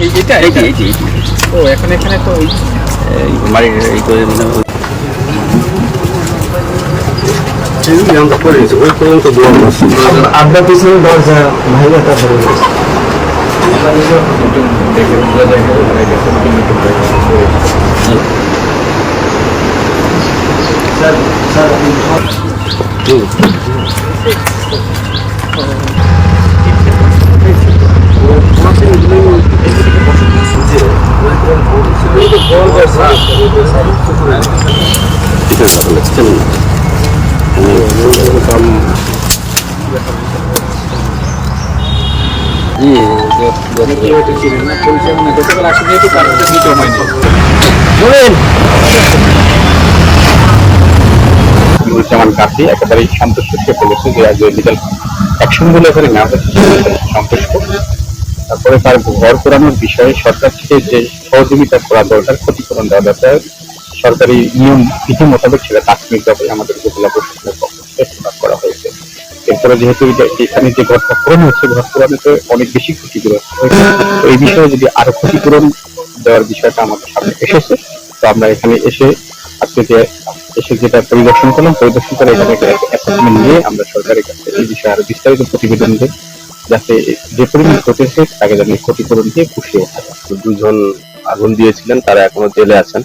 এই এটা এই এটা যে এই যে এই যে। ও এখন এখানে তো ওই এই বাড়ির এই করে মানে ওই- আড্ডা পিছনে দরজা ভাইয়া তারপরে দেখে বোঝা ঠিক আছে চলুন একেবারেই সন্তুষ্ট বলেছে যে আজ অ্যাকশন বলে এখানে না সন্তুষ্ট। তারপরে তার ঘর করানোর বিষয়ে সরকার থেকে যে সহযোগিতা করা দরকার, ক্ষতিপূরণ দেওয়া দরকার সরকারি নিয়ম বিধি মোতাবেক সেটা তাৎক্ষণিকভাবে আমাদের উপজেলা প্রশাসনের পক্ষ থেকে প্রকাশ করা হয়েছে। এরপরে যেহেতু এখানে যে ঘরটা পূরণ হচ্ছে, ঘর পূরণেতে অনেক বেশি ক্ষতিগ্রস্ত হয়েছে। তো এই বিষয়ে যদি আরও ক্ষতিপূরণ দেওয়ার বিষয়টা আমাদের সামনে এসেছে, তো আমরা এখানে এসে আজকে যে এসে যেটা পরিদর্শন করলাম, পরিদর্শন করে এখানে নিয়ে আমরা সরকারের কাছে এই বিষয়ে আরও বিস্তারিত প্রতিবেদন দেব। যাতে যে পরিমাণ ক্ষতি হয়েছে, তাকে যেন ক্ষতিপূরণ দিয়ে পুষিয়ে ওঠা দুজন আগুন দিয়েছিলেন, তারা এখনও জেলে আছেন।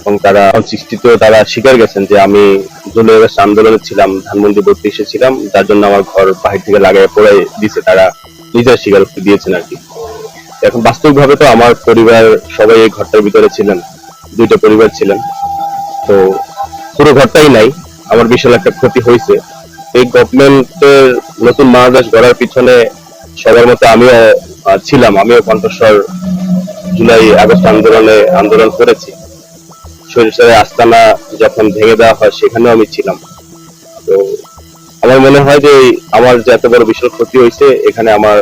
এবং তারা সৃষ্টিতেও তারা স্বীকার গেছেন যে আমি জুলাই আগস্ট আন্দোলনে ছিলাম, ধানমন্ডি বত্রিশে ছিলাম যার জন্য আমার ঘর বাহির থেকে লাগাই পড়ে দিছে, তারা নিজের স্বীকারোক্তি দিয়েছেন আর কি। এখন বাস্তবিকভাবে তো আমার পরিবার সবাই এই ঘরটার ভিতরে ছিলেন, দুইটা পরিবার ছিলেন। তো পুরো ঘরটাই নাই, আমার বিশাল একটা ক্ষতি হয়েছে। এই গভর্নমেন্টের নতুন বাংলাদেশ গড়ার পিছনে সবার মতো আমিও ছিলাম। আমিও কণ্ঠস্বর জুলাই আগস্ট আন্দোলনে আন্দোলন করেছি। সরিষার আস্তানা যখন ভেঙে দেওয়া হয়, সেখানেও আমি ছিলাম। তো আমার মনে হয় যে আমার যে এত বড় বিশাল ক্ষতি হয়েছে, এখানে আমার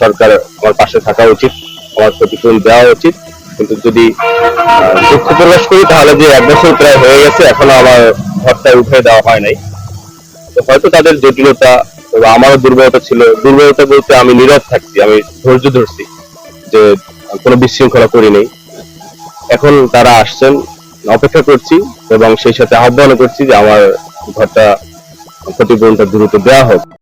সরকার আমার পাশে থাকা উচিত, আমার ক্ষতিপূরণ দেওয়া উচিত। কিন্তু যদি দুঃখ প্রকাশ করি, তাহলে যে এক বছর প্রায় হয়ে গেছে, এখনও আমার ঘরটা উঠে দেওয়া হয় নাই। তো হয়তো তাদের জটিলতা আমারও দুর্বলতা ছিল। দুর্বলতা বলতে আমি নীরব থাকছি, আমি ধৈর্য ধরছি যে কোনো বিশৃঙ্খলা করি নেই। এখন তারা আসছেন, অপেক্ষা করছি এবং সেই সাথে আহ্বান করছি যে আমার ঘরটা ক্ষতিপূরণটা দ্রুত দেওয়া হোক।